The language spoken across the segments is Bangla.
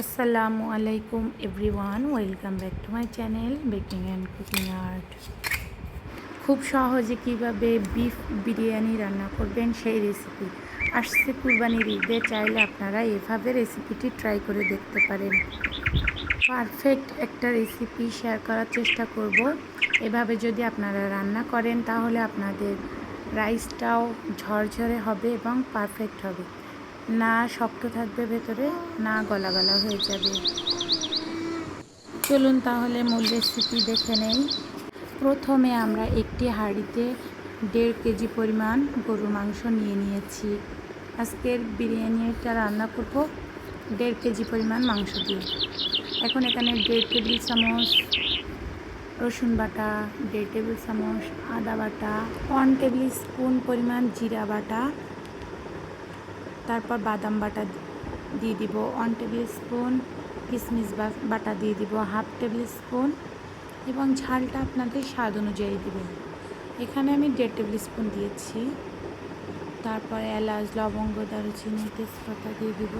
আসসালামু আলাইকুম everyone, welcome back to my channel baking and cooking art. খুব সহজে কীভাবে বিফ বিরিয়ানি রান্না করবেন সেই রেসিপি। আসছে কুরবানির ঈদে, চাইলে আপনারা এভাবে রেসিপিটি ট্রাই করে দেখতে পারেন। পারফেক্ট একটা রেসিপি শেয়ার করার চেষ্টা করব। এভাবে যদি আপনারা রান্না করেন, তাহলে আপনাদের রাইসটাও ঝরঝরে হবে এবং পারফেক্ট হবে। না শক্ত থাকবে ভেতরে, না গলা গলা হয়ে যাবে। চলুন তাহলে মূল রেসিপি দেখে নেই। প্রথমে আমরা একটি হাঁড়িতে দেড় কেজি পরিমাণ গরুর মাংস নিয়ে নিয়েছি। আজকের বিরিয়ানিটা রান্না করব দেড় কেজি পরিমাণ মাংস দিয়ে। এখন এখানে দেড় টেবিল চামচ রসুন বাটা, দেড় টেবিল চামচ আদা বাটা, ওয়ান টেবিল স্পুন পরিমাণ জিরা বাটা তারপর বাদাম বাটা দিয়ে দিব ওয়ান টেবিল স্পুন কিশমিশ বাটা দিয়ে দিব হাফ টেবিল স্পুন এবং ঝালটা আপনাদের স্বাদ অনুযায়ী দেবেন। এখানে আমি দেড় টেবিল স্পুন দিয়েছি। তারপর এলাচ, লবঙ্গ, দারুচিনি, তেজপাতা দিয়ে দিব।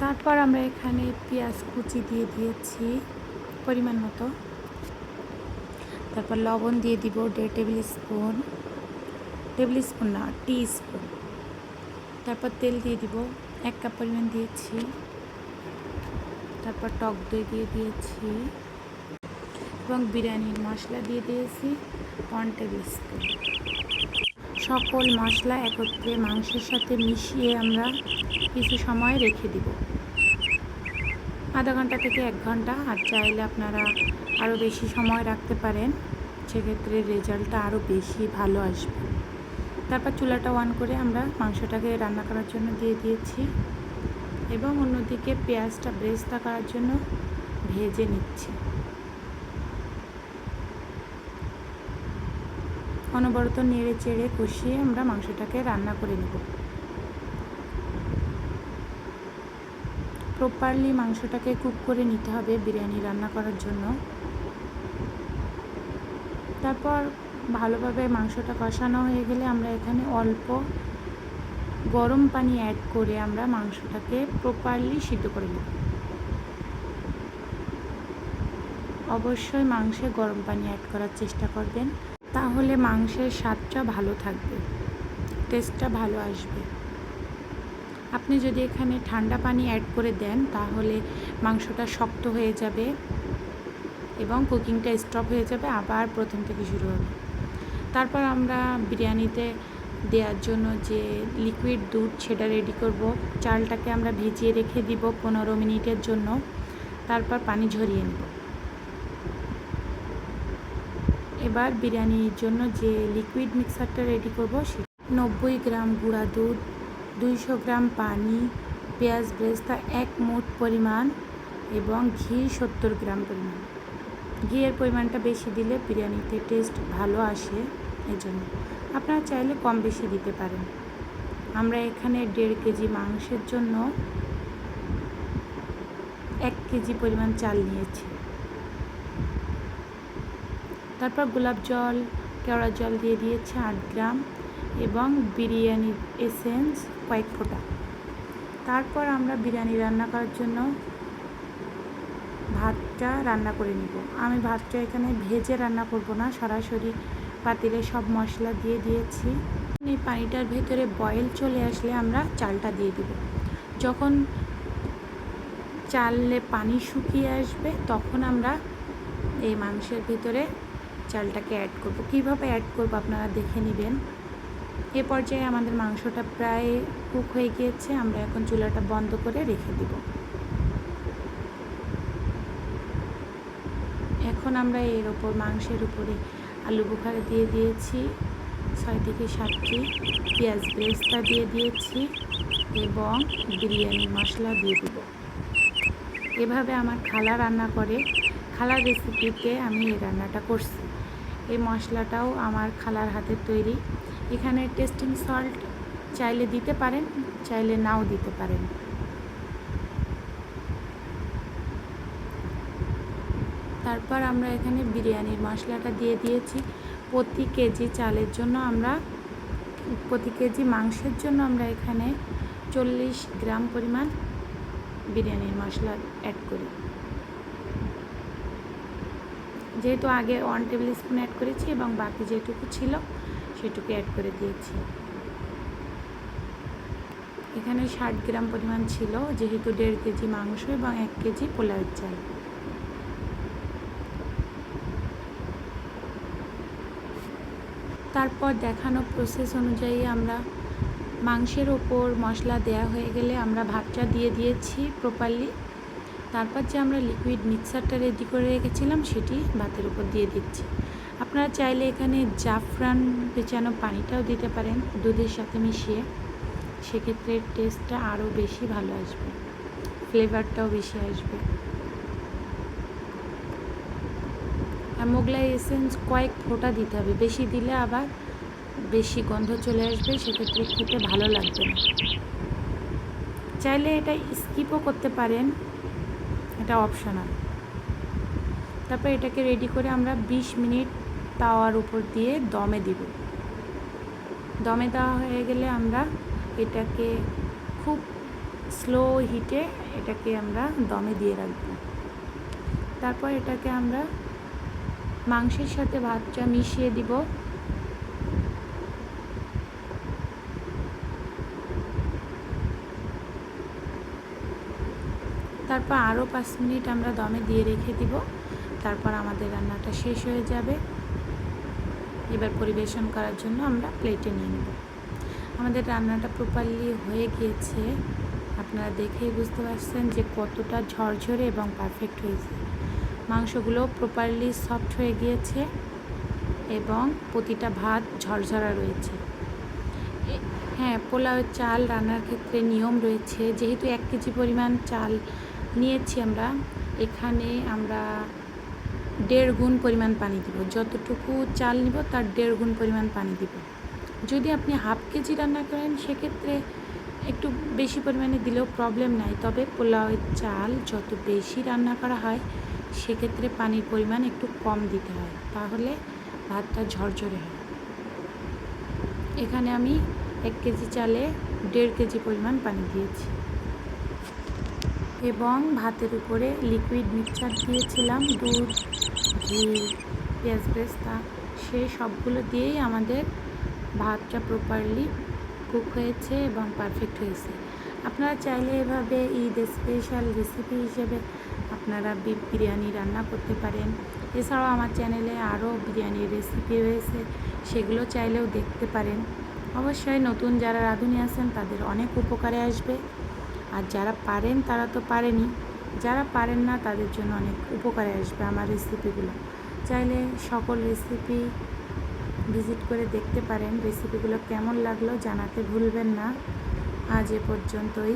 তারপর আমরা এখানে পেঁয়াজ কুচি দিয়ে দিয়েছি পরিমাণ মতো। তারপর লবণ দিয়ে দিব দেড় টেবিল স্পুন টেবিল স্পুন না টি স্পুন তারপর তেল দিয়ে দিব, এক কাপ পরিমাণ দিয়েছি। তারপর টক দই দিয়ে দিয়েছি এবং বিরিয়ানির মশলা দিয়ে দিয়েছি ওয়ান টেবিল স্পুন সকল মশলা একত্রে মাংসের সাথে মিশিয়ে আমরা কিছু সময় রেখে দিব। আধা ঘণ্টা থেকে এক ঘণ্টা, আর চাইলে আপনারা আরও বেশি সময় রাখতে পারেন। সেক্ষেত্রে রেজাল্টটা আরও বেশি ভালো আসবে। তারপর চুলাটা অন করে আমরা মাংসটাকে রান্না করার জন্য দিয়ে দিয়েছি এবং অন্যদিকে পেঁয়াজটা ব্রেস্তা করার জন্য ভেজে নিচ্ছি। অনবরত নেড়ে চেড়ে কষিয়ে আমরা মাংসটাকে রান্না করে নেব। প্রপারলি মাংসটাকে কুক করে নিতে হবে বিরিয়ানি রান্না করার জন্য। তারপর ভালোভাবে মাংসটা কষানো হয়ে গেলে আমরা এখানে অল্প গরম পানি অ্যাড করে আমরা মাংসটাকে প্রপারলি সিদ্ধ করে নেব। অবশ্যই মাংসে গরম পানি অ্যাড করার চেষ্টা করবেন, তাহলে মাংসের স্বাদটা ভালো থাকবে টেস্টটা ভালো আসবে। আপনি যদি এখানে ঠান্ডা পানি অ্যাড করে দেন, তাহলে মাংসটা শক্ত হয়ে যাবে এবং কুকিংটা স্টপ হয়ে যাবে, আবার প্রথম থেকে শুরু হবে। তারপর আমরা বিরিয়ানিতে দেওয়ার জন্য যে লিকুইড দুধ সেটা রেডি করব। চালটাকে আমরা ভিজিয়ে রেখে দিব পনেরো মিনিটের জন্য। তারপর পানি ঝরিয়ে নেব। এবার বিরিয়ানির জন্য যে লিকুইড মিক্সারটা রেডি করব সে নব্বই গ্রাম গুঁড়া দুধ, দুইশো গ্রাম পানি, পেঁয়াজ ব্রেস্তা এক মুঠ পরিমাণ এবং ঘি সত্তর গ্রাম পরিমাণ। ঘিয়ের পরিমাণটা বেশি দিলে বিরিয়ানিতে টেস্ট ভালো আসে এজন্য। আপনারা চাইলে কম বেশি দিতে পারেন। আমরা এখানে দেড় কেজি মাংসের জন্য এক কেজি পরিমাণ চাল নিয়েছি। তারপর গোলাপ জল, কেওড়া জল দিয়ে দিয়েছে আট গ্রাম এবং বিরিয়ানির এসেন্স কয়েক ফোঁটা। তারপর আমরা বিরিয়ানি রান্না করার জন্য ভাতটা রান্না করে নিব। আমি ভাতটা এখানে ভেজে রান্না করব না, সরাসরি পাতিলে সব মশলা দিয়ে দিয়েছি। এই পানিটার ভেতরে বয়েল চলে আসলে আমরা চালটা দিয়ে দিব। যখন চালে পানি শুকিয়ে আসবে, তখন আমরা এই মাংসের ভিতরে চালটাকে অ্যাড করব। কীভাবে অ্যাড করব আপনারা দেখে নেবেন। এ পর্যায়ে আমাদের মাংসটা প্রায় কুক হয়ে গিয়েছে, আমরা এখন চুলাটা বন্ধ করে রেখে দিব। এখন আমরা এর ওপর মাংসের উপরে আলু বুখারা দিয়ে দিয়েছি, ছয় থেকে সাতটি পেঁয়াজ বেস্তা দিয়ে দিয়েছি এবং বিরিয়ানি মশলা দিয়ে দেব। এভাবে আমার খালা রান্না করে, খালার রেসিপিতে আমি এই রান্নাটা করছি। এই মশলাটাও আমার খালার হাতের তৈরি। এখানে টেস্টিং সল্ট চাইলে দিতে পারেন, চাইলে নাও দিতে পারেন। তারপর আমরা এখানে বিরিয়ানির মশলাটা দিয়ে দিয়েছি। প্রতি কেজি চালের জন্য আমরা, প্রতি কেজি মাংসের জন্য আমরা এখানে চল্লিশ গ্রাম পরিমাণ বিরিয়ানির মশলা অ্যাড করি। যেহেতু আগে ওয়ান টেবিল স্পুন অ্যাড করেছি এবং বাকি যেটুকু ছিল সেটুকু অ্যাড করে দিয়েছি। এখানে ষাট গ্রাম পরিমাণ ছিল, যেহেতু দেড় কেজি মাংস এবং এক কেজি পোলাওয়ের চাল। তারপর দেখানো প্রসেস অনুযায়ী আমরা মাংসের ওপর মশলা দেয়া হয়ে গেলে আমরা ভাতটা দিয়ে দিয়েছি প্রপারলি তারপর যে আমরা লিকুইড মিক্সারটা রেডি করে রেখেছিলাম সেটি ভাতের উপর দিয়ে দিচ্ছি। আপনারা চাইলে এখানে জাফরান বেচানো পানিটাও দিতে পারেন, দুধের সাথে মিশিয়ে। সেক্ষেত্রে টেস্টটা আরও বেশি ভালো আসবে ফ্লেভারটাও বেশি আসবে আর মোগলাই এসেন্স কয়েক ফোঁটা দিতে হবে। বেশি দিলে আবার বেশি গন্ধ চলে আসবে, সেক্ষেত্রে খেতে ভালো লাগবে না। চাইলে এটা স্কিপও করতে পারেন। এটা অপশনাল। তারপর এটাকে রেডি করে আমরা ২০ মিনিট তাওয়ার উপর দিয়ে দমে দিব। দমে দেওয়া হয়ে গেলে আমরা এটাকে খুব স্লো হিটে এটাকে আমরা দমে দিয়ে রাখব। তারপর এটাকে আমরা মাংসের সাথে ভাতটা মিশিয়ে দিব। তারপর আরও পাঁচ মিনিট আমরা দমে দিয়ে রেখে দিব। তারপর আমাদের রান্নাটা শেষ হয়ে যাবে। এবার পরিবেশন করার জন্য আমরা প্লেটে নিয়ে নেব। আমাদের রান্নাটা প্রপারলি হয়ে গিয়েছে। আপনারা দেখেই বুঝতে পারছেন যে কতটা ঝরঝরে এবং পারফেক্ট হয়েছে। মাংসগুলো প্রপারলি সফট হয়ে গিয়েছে এবং প্রতিটা ভাত ঝরঝরা রয়েছে। হ্যাঁ পোলাওয়ের চাল রান্নার ক্ষেত্রে নিয়ম রয়েছে। যেহেতু এক কেজি পরিমাণ চাল নিয়েছি আমরা, এখানে আমরা দেড় গুণ পরিমাণ পানি দিব। যতটুকু চাল নিব তার দেড় গুণ পরিমাণ পানি দিব। যদি আপনি হাফ কেজি রান্না করেন, সেক্ষেত্রে একটু বেশি পরিমাণে দিলেও প্রবলেম নাই। তবে পোলাওয়ের চাল যত বেশি রান্না করা হয় সেক্ষেত্রে পানির পরিমাণ একটু কম দিতে হয়, তাহলে ভাতটা ঝরঝরে হয়। এখানে আমি এক কেজি চালে দেড় কেজি পরিমাণ পানি দিয়েছি। এবং ভাতের উপরে লিকুইড মিক্সচার দিয়েছিলাম, দুধ, ঘি, পেঁয়াজ বেস্তা সে সবগুলো দিয়েই আমাদের ভাতটা প্রপারলি কুক হয়েছে এবং পারফেক্ট হয়েছে। আপনারা চাইলে এভাবে ঈদ স্পেশাল রেসিপি হিসেবে আপনারা বিরিয়ানি রান্না করতে পারেন। এছাড়াও আমার চ্যানেলে আরও বিরিয়ানির রেসিপি রয়েছে, সেগুলো চাইলেও দেখতে পারেন। অবশ্যই নতুন যারা রাঁধুনি আছেন, তাদের অনেক উপকারে আসবে। আর যারা পারেন, তারা তো পারেনি। যারা পারেন না, তাদের জন্য অনেক উপকারে আসবে আমার রেসিপিগুলো চাইলে সকল রেসিপি ভিজিট করে দেখতে পারেন। রেসিপিগুলো কেমন লাগল জানাতে ভুলবেন না। আজ এ পর্যন্তই।